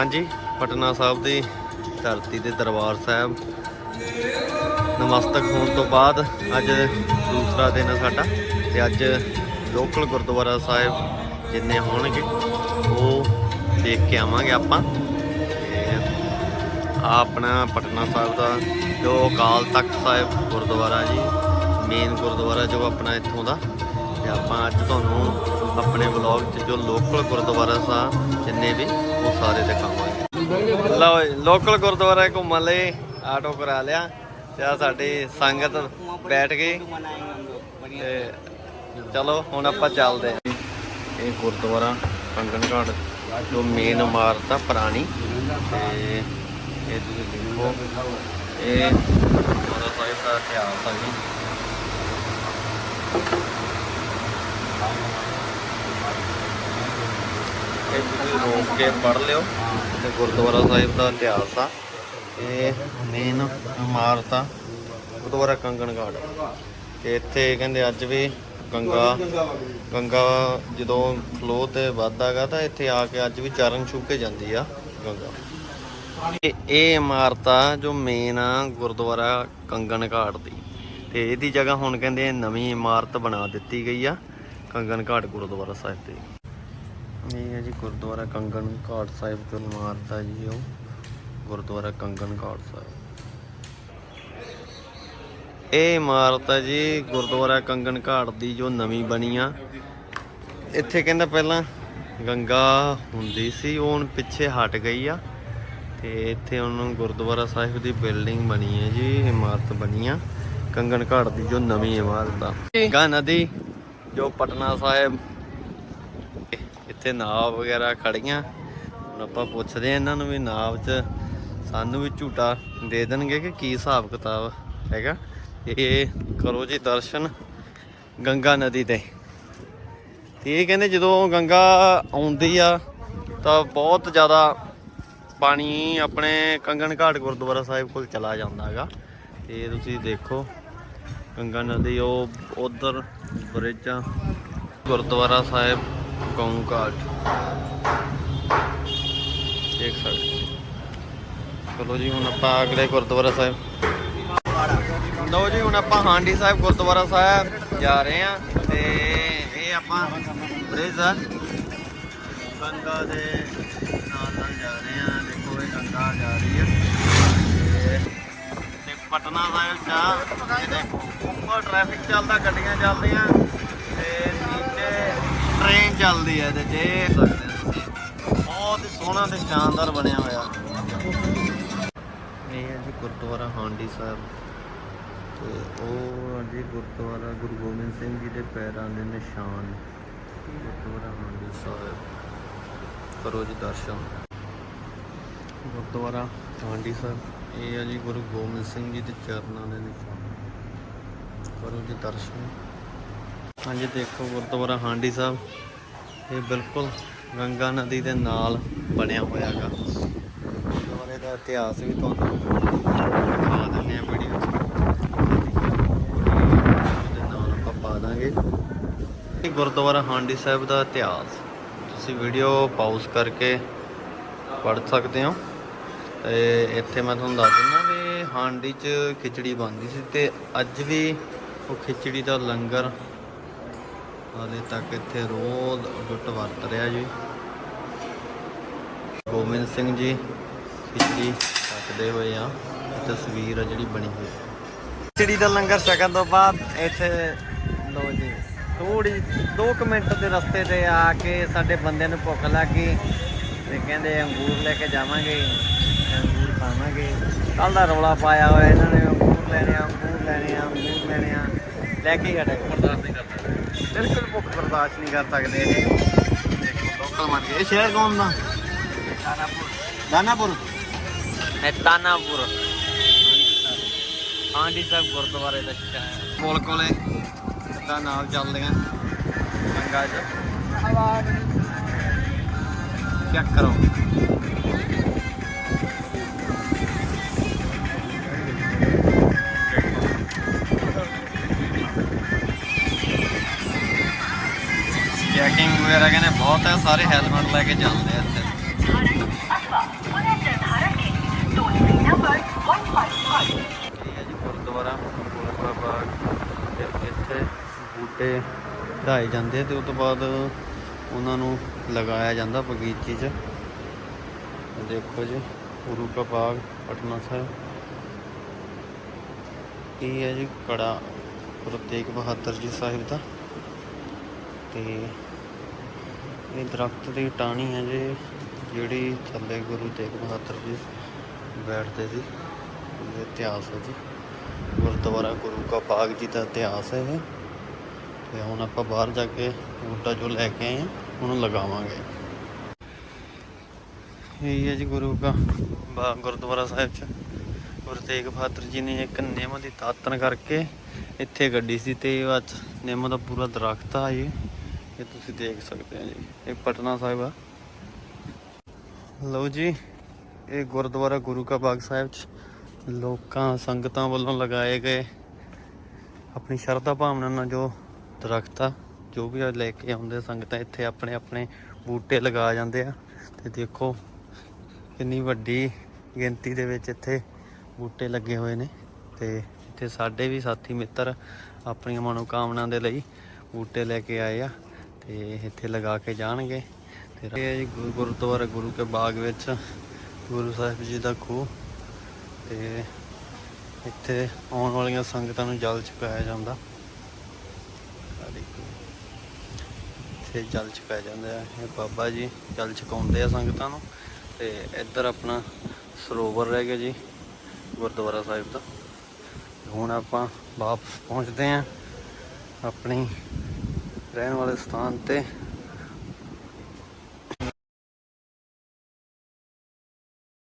ਹਾਂਜੀ, ਪਟਨਾ ਸਾਹਿਬ ਦੀ ਧਰਤੀ ਦੇ ਦਰਬਾਰ ਸਾਹਿਬ। ਨਮਸਤਕ ਹੋਣ ਤੋਂ ਬਾਅਦ ਅੱਜ ਦੂਸਰਾ ਦਿਨ ਹੈ ਸਾਡਾ ਤੇ ਅੱਜ ਲੋਕਲ ਗੁਰਦੁਆਰਾ ਸਾਹਿਬ ਜਿੰਨੇ ਹੋਣਗੇ, ਉਹ ਦੇਖ ਕੇ ਆਵਾਂਗੇ ਆਪਾਂ। ਆ ਆਪਣਾ ਪਟਨਾ ਸਾਹਿਬ ਦਾ ਜੋ ਅਕਾਲ ਤਖਤ ਸਾਹਿਬ ਗੁਰਦੁਆਰਾ ਜੀ ਮੇਨ ਗੁਰਦੁਆਰਾ ਜੋ ਆਪਣਾ ਇੱਥੋਂ ਦਾ। ਤੇ ਆਪਾਂ ਅੱਜ ਤੁਹਾਨੂੰ ਆਪਣੇ ਵਲੌਗ 'ਚ ਜੋ ਲੋਕਲ ਗੁਰਦੁਆਰਾ ਸਾਹਿਬ ਜਿੰਨੇ ਵੀ, ਉਹ ਸਾਰੇ ਦਿਖਾਵਾਂਗੇ। ਲਓ ਲੋਕਲ ਗੁਰਦੁਆਰਾ ਘੁੰਮਣ ਲਈ ਆਟੋ ਕਰਾ ਲਿਆ ਤੇ ਆ ਸਾਡੀ ਸੰਗਤ ਬੈਠ ਗਈ। ਤੇ ਚਲੋ, ਹੁਣ ਆਪਾਂ ਚੱਲਦੇ ਹਾਂ। ਇਹ ਗੁਰਦੁਆਰਾ ਕੰਗਨ ਘਾਟ ਜੋ ਮੇਨ ਇਮਾਰਤ ਆ, ਪੁਰਾਣੀ। ਤੇ ਇਹ ਤੁਸੀਂ ਦੇਖੋ, ਇਹ ਗੁਰਦੁਆਰਾ ਸਾਹਿਬ ਦਾ ਇਤਿਹਾਸ ਆ ਜੀ। ਇਹ ਤੁਸੀਂ ਰੋਕ ਕੇ ਪੜ੍ਹ ਲਿਓ। ਤੇ ਗੁਰਦੁਆਰਾ ਸਾਹਿਬ ਦਾ ਇਤਿਹਾਸ ਆ। ਇਹ ਮੇਨ ਇਮਾਰਤ ਆ, ਗੁਰਦੁਆਰਾ ਕੰਗਣ ਘਾਟ। ਤੇ ਇੱਥੇ ਕਹਿੰਦੇ ਅੱਜ ਵੀ ਗੰਗਾ ਗੰਗਾ ਜਦੋਂ ਫਲੋ ਤੇ ਵੱਧਦਾਗਾ ਤਾਂ ਇੱਥੇ ਆ ਕੇ ਅੱਜ ਵੀ ਚਰਨ ਛੂ ਕੇ ਜਾਂਦੀ ਆ ਗੰਗਾ। ਇਹ ਇਹ ਇਮਾਰਤ ਆ ਜੋ ਮੇਨ ਆ ਗੁਰਦੁਆਰਾ ਕੰਗਣ ਘਾਟ ਦੀ। ਤੇ ਇਹਦੀ ਜਗ੍ਹਾ ਹੁਣ ਕਹਿੰਦੇ ਨਵੀਂ ਇਮਾਰਤ ਬਣਾ ਦਿੱਤੀ ਗਈ ਆ। ਕੰਗਨ ਘਾਟ ਗੁਰਦੁਆਰਾ ਸਾਹਿਬ ਦੀ ਇਹ ਹੈ ਜੀ ਗੁਰਦੁਆਰਾ ਕੰਗਣ ਘਾਟ ਸਾਹਿਬ ਦੀ ਇਮਾਰਤ ਆ ਜੀ ਉਹ ਗੁਰਦੁਆਰਾ ਕੰਗਣ ਘਾਟ ਸਾਹਿਬ। ਇਹ ਇਮਾਰਤ ਹੈ ਜੀ ਗੁਰਦੁਆਰਾ ਕੰਗਣ ਘਾਟ ਦੀ ਜੋ ਨਵੀਂ ਬਣੀ ਆ। ਇੱਥੇ ਕਹਿੰਦਾ ਪਹਿਲਾਂ ਗੰਗਾ ਹੁੰਦੀ ਸੀ, ਉਹ ਹੁਣ ਪਿੱਛੇ ਹਟ ਗਈ ਆ। ਤੇ ਇੱਥੇ ਹੁਣ ਗੁਰਦੁਆਰਾ ਸਾਹਿਬ ਦੀ ਬਿਲਡਿੰਗ ਬਣੀ ਹੈ ਜੀ, ਇਮਾਰਤ ਬਣੀ ਆ। ਕੰਗਨ ਘਾਟ ਦੀ ਜੋ ਨਵੀਂ ਇਮਾਰਤ ਆ। ਗੰਗਾ ਨਦੀ ਜੋ ਪਟਨਾ ਸਾਹਿਬ ਇੱਥੇ ਨਾਵ ਵਗੈਰਾ ਖੜੀਆਂ ਹੁਣ ਆਪਾਂ ਪੁੱਛਦੇ ਆ ਇਹਨਾਂ ਨੂੰ ਵੀ ਨਾਵ 'ਚ ਸਾਨੂੰ ਵੀ ਝੂਟਾ ਦੇ ਦੇਣਗੇ ਕਿ ਕੀ ਹਿਸਾਬ ਕਿਤਾਬ ਹੈਗਾ? ਇਹ ਕਰੋ ਜੀ ਦਰਸ਼ਨ ਗੰਗਾ ਨਦੀ ਤੇ। ਤੇ ਇਹ ਕਹਿੰਦੇ ਜਦੋਂ ਗੰਗਾ ਆਉਂਦੀ ਆ, ਤਾਂ ਬਹੁਤ ਜ਼ਿਆਦਾ ਪਾਣੀ ਆਪਣੇ ਕੰਗਣ ਘਾਟ ਗੁਰਦੁਆਰਾ ਸਾਹਿਬ ਕੋਲ ਚਲਾ ਜਾਂਦਾ ਹੈਗਾ। ਤੇ ਤੁਸੀਂ ਦੇਖੋ ਗੰਗਾ ਨਦੀ, ਉਹ ਉਧਰ ਬ੍ਰਿਜ ਆ ਗੁਰਦੁਆਰਾ ਸਾਹਿਬ, ਗਊ ਘਾਟ। ਦੇਖ ਸਕਦੇ ਚਲੋ ਜੀ, ਹੁਣ ਆਪਾਂ ਅਗਲੇ ਗੁਰਦੁਆਰਾ ਸਾਹਿਬ। ਲਓ ਜੀ, ਹੁਣ ਆਪਾਂ ਹਾਂਡੀ ਸਾਹਿਬ ਗੁਰਦੁਆਰਾ ਸਾਹਿਬ ਜਾ ਰਹੇ ਆ ਤੇ ਇਹ ਆਪਾਂ ਬ੍ਰਿਜ ਆ। ਗੰਗਾ ਦੇ ਨਾਲ ਨਾਲ ਜਾ ਰਹੇ ਆ ਦੇਖੋ, ਇਹ ਗੰਗਾ ਜਾ ਰਹੀ ਪਟਨਾ ਸਾਹਿਬ ਜਾ ਦੇਖੋ, ਉੱਪਰ ਟ੍ਰੈਫਿਕ ਚੱਲਦਾ, ਗੱਡੀਆਂ ਚੱਲਦੀਆਂ, ਤੇ ਨੀਚੇ ਟ੍ਰੇਨ ਚੱਲਦੀ ਹੈ ਤੇ ਜੇ ਬਹੁਤ ਹੀ ਸੋਹਣਾ ਤੇ ਸ਼ਾਨਦਾਰ ਬਣਿਆ ਹੋਇਆ। ਇਹ ਹੈ ਜੀ ਗੁਰਦੁਆਰਾ ਹਾਂਡੀ ਸਾਹਿਬ। ਤੇ ਉਹ ਜੀ ਗੁਰਦੁਆਰਾ ਗੁਰੂ ਗੋਬਿੰਦ ਸਿੰਘ ਜੀ ਦੇ ਪੈਰਾਂ ਦੇ ਨਿਸ਼ਾਨ, ਗੁਰਦੁਆਰਾ ਹਾਂਡੀ ਸਾਹਿਬ। ਕਰੋ ਜੀ ਦਰਸ਼ਨ। ਗੁਰਦੁਆਰਾ ਹਾਂਡੀ ਸਾਹਿਬ। ਇਹ ਆ ਜੀ ਗੁਰੂ ਗੋਬਿੰਦ ਸਿੰਘ ਜੀ ਦੇ ਚਰਨਾਂ ਦੇ ਨਿਸ਼ਾਨ। ਕਰੋ ਜੀ ਦਰਸ਼ਨ। ਹਾਂਜੀ, ਦੇਖੋ ਗੁਰਦੁਆਰਾ ਹਾਂਡੀ ਸਾਹਿਬ। ਇਹ ਬਿਲਕੁਲ ਗੰਗਾ ਨਦੀ ਦੇ ਨਾਲ ਬਣਿਆ ਹੋਇਆ ਹੈਗਾ। ਗੁਰਦੁਆਰੇ ਦਾ ਇਤਿਹਾਸ ਵੀ ਤੁਹਾਨੂੰ ਦਿਖਾ ਦਿੰਦੇ ਆ ਵੀਡੀਓ 'ਚ। ਉਹਦੇ ਨਾਲ ਆਪਾਂ ਪਾ ਦਾਂਗੇ। ਇਹ ਗੁਰਦੁਆਰਾ ਹਾਂਡੀ ਸਾਹਿਬ ਦਾ ਇਤਿਹਾਸ। ਤੁਸੀਂ ਵੀਡੀਓ ਪਾਉਸ ਕਰਕੇ ਪੜ੍ਹ ਸਕਦੇ ਹੋ। ਇੱਥੇ ਮੈਂ ਤੁਹਾਨੂੰ ਦੱਸ ਦਿੰਦਾ ਵੀ ਹਾਂਡੀ 'ਚ ਖਿਚੜੀ ਬਣਦੀ ਸੀ ਤੇ ਅੱਜ ਵੀ ਉਹ ਖਿਚੜੀ ਦਾ ਲੰਗਰ ਹਾਲੇ ਤੱਕ ਇੱਥੇ ਰੋਜ਼ ਜੁੱਟ ਵਰਤ ਰਿਹਾ ਜੀ। ਗੋਬਿੰਦ ਸਿੰਘ ਜੀ ਖਿਚੜੀ ਛਕਦੇ ਹੋਏ ਆ ਤਸਵੀਰ ਆ ਜਿਹੜੀ ਬਣੀ ਹੋਈ। ਖਿਚੜੀ ਦਾ ਲੰਗਰ ਛਕਣ ਤੋਂ ਬਾਅਦ ਇੱਥੇ ਲੋ ਜੀ ਥੋੜੀ 2 ਮਿੰਟ ਦੇ ਰਸਤੇ ਤੇ ਆ ਕੇ ਸਾਡੇ ਬੰਦਿਆਂ ਨੂੰ ਭੁੱਖ ਲੱਗ ਗਈ ਤੇ ਕਹਿੰਦੇ ਅੰਗੂਰ ਲੈ ਕੇ ਜਾਵਾਂਗੇ। ਅੰਗੂਰ ਖਾਵਾਂਗੇ ਕੱਲ ਦਾ ਰੌਲਾ ਪਾਇਆ ਹੋਇਆ ਇਹਨਾਂ ਨੇ ਅੰਗੂਰ ਲੈਣੇ ਆ ਅੰਗੂਰ ਲੈਣੇ ਆ ਅੰਗੂਰ ਲੈਣੇ ਆ। ਲੈ ਕੇ ਹੀ ਹਟੇ। ਬਰਦਾਸ਼ਤ ਨਹੀਂ ਕਰਦੇ ਬਿਲਕੁਲ ਭੁੱਖ ਬਰਦਾਸ਼ਤ ਨਹੀਂ ਕਰ ਸਕਦੇ ਇਹ। ਦੇਖੋ ਲੋਕਲ ਗਏ। ਇਹ ਸ਼ਹਿਰ ਕੌਣ ਦਾ? ਦਾਨਾਪੁਰ। ਦਾਨਾਪੁਰ? ਹੈ ਦਾਨਾਪੁਰ। ਆਂਡੀ ਸਾਹਿਬ ਗੁਰਦੁਆਰੇ ਦਾ ਸ਼ਹਿਰ ਕੋਲ ਕੋਲੇ ਦਾ ਨਾਲ ਚੱਲਦੀਆਂ। ਗੰਗਾ ਚ ਚੈੱਕ ਕਰੋ। ਸੈੱਟ ਆ ਸਾਰੇ ਹੈਲਮਟ ਲੈ ਕੇ ਜਾਂਦੇ ਆ ਇੱਥੇ। ਗੁਰਦੁਆਰਾ ਗੁਰਦੁਆਰਾ ਬਾਗ। ਇੱਥੇ ਬੂਟੇ ਢਾਏ ਜਾਂਦੇ ਤੇ ਉਸ ਤੋਂ ਬਾਅਦ ਉਹਨਾਂ ਨੂੰ ਲਗਾਇਆ ਜਾਂਦਾ ਬਗੀਚੀ 'ਚ। ਦੇਖੋ ਜੀ ਗੁਰੂ ਕਾ ਬਾਗ, ਪਟਨਾ ਸਾਹਿਬ। ਇਹ ਹੈ ਜੀ ਕੜਾ ਪ੍ਰਤੇਕ ਬਹਾਦਰ ਜੀ ਸਾਹਿਬ ਦਾ। ਤੇ ਇਹ ਦਰਖਤ ਦੀ ਟਾਹਣੀ ਹੈ ਜੀ, ਜਿਹੜੀ ਥੱਲੇ ਗੁਰੂ ਤੇਗ ਬਹਾਦਰ ਜੀ ਬੈਠਦੇ ਸੀ ਇਹ ਇਤਿਹਾਸ ਹੈ ਜੀ। ਗੁਰਦੁਆਰਾ ਗੁਰੂ ਕਾ ਬਾਗ ਜੀ ਦਾ ਇਤਿਹਾਸ ਹੈ ਇਹ। ਤੇ ਹੁਣ ਆਪਾਂ ਬਾਹਰ ਜਾ ਕੇ ਬੂਟਾ ਜੋ ਲੈ ਕੇ ਆਏ ਹਾਂ, ਉਹਨੂੰ ਲਗਾਵਾਂਗੇ। ਇਹ ਹੈ ਜੀ ਗੁਰੂ ਕਾ ਬਾਗ ਗੁਰਦੁਆਰਾ ਸਾਹਿਬ ਚ। ਗੁਰੂ ਤੇਗ ਬਹਾਦਰ ਜੀ ਨੇ ਇੱਕ ਨਿੰਮ ਦੀ ਤਾਤਨ ਕਰਕੇ ਇੱਥੇ ਗੱਡੀ ਸੀ ਤੇ ਇਹ ਅੱਜ ਨਿੰਮ ਦਾ ਪੂਰਾ ਦਰਖਤ ਆ ਇਹ ਇਹ ਤੁਸੀਂ ਦੇਖ ਸਕਦੇ ਹੋ ਜੀ, ਇਹ ਪਟਨਾ ਸਾਹਿਬ ਆ। ਲਓ ਜੀ, ਇਹ ਗੁਰਦੁਆਰਾ ਗੁਰੂ ਕਾ ਬਾਗ ਸਾਹਿਬ ਚ ਲੋਕਾਂ, ਸੰਗਤਾਂ ਵੱਲੋਂ ਲਗਾਏ ਗਏ ਆਪਣੀ ਸ਼ਰਧਾ ਭਾਵਨਾ ਨਾਲ ਜੋ ਦਰਖਤ ਆ, ਜੋ ਵੀ ਲੈ ਕੇ ਆਉਂਦੇ ਸੰਗਤਾਂ, ਇੱਥੇ ਆਪਣੇ ਆਪਣੇ ਬੂਟੇ ਲਗਾ ਜਾਂਦੇ ਆ। ਤੇ ਦੇਖੋ ਕਿੰਨੀ ਵੱਡੀ ਗਿਣਤੀ ਦੇ ਵਿੱਚ ਇੱਥੇ ਬੂਟੇ ਲੱਗੇ ਹੋਏ ਨੇ। ਤੇ ਇੱਥੇ ਸਾਡੇ ਵੀ ਸਾਥੀ ਮਿੱਤਰ ਆਪਣੀਆਂ ਮਨੋਕਾਮਨਾ ਦੇ ਲਈ ਬੂਟੇ ਲੈ ਕੇ ਆਏ ਆ। ਤੇ ਇੱਥੇ ਲਗਾ ਕੇ ਜਾਣਗੇ। ਤੇ ਇਹ ਗੁਰਦੁਆਰਾ ਗੁਰੂ ਕੇ ਬਾਗ ਵਿੱਚ, ਗੁਰੂ ਸਾਹਿਬ ਜੀ ਦਾ ਖੂਹ। ਤੇ ਇੱਥੇ ਆਉਣ ਵਾਲੀਆਂ ਸੰਗਤਾਂ ਨੂੰ ਜਲ ਚੁਕਾਇਆ ਜਾਂਦਾ। ਆਹ ਇੱਥੇ ਜਲ ਚੁਕਾਇਆ ਜਾਂਦਾ ਹੈ। ਇਹ ਬਾਬਾ ਜੀ ਜਲ ਚੁਕਾਉਂਦੇ ਆ ਸੰਗਤਾਂ ਨੂੰ। ਤੇ ਇੱਧਰ ਆਪਣਾ ਸਰੋਵਰ ਰਹਿ ਗਿਆ ਜੀ, ਗੁਰਦੁਆਰਾ ਸਾਹਿਬ ਦਾ। ਹੁਣ ਆਪਾਂ ਵਾਪਸ ਪਹੁੰਚਦੇ ਆਂ ਆਪਣੀ ਰਹਿਣ ਵਾਲੇ ਸਥਾਨ ਤੇ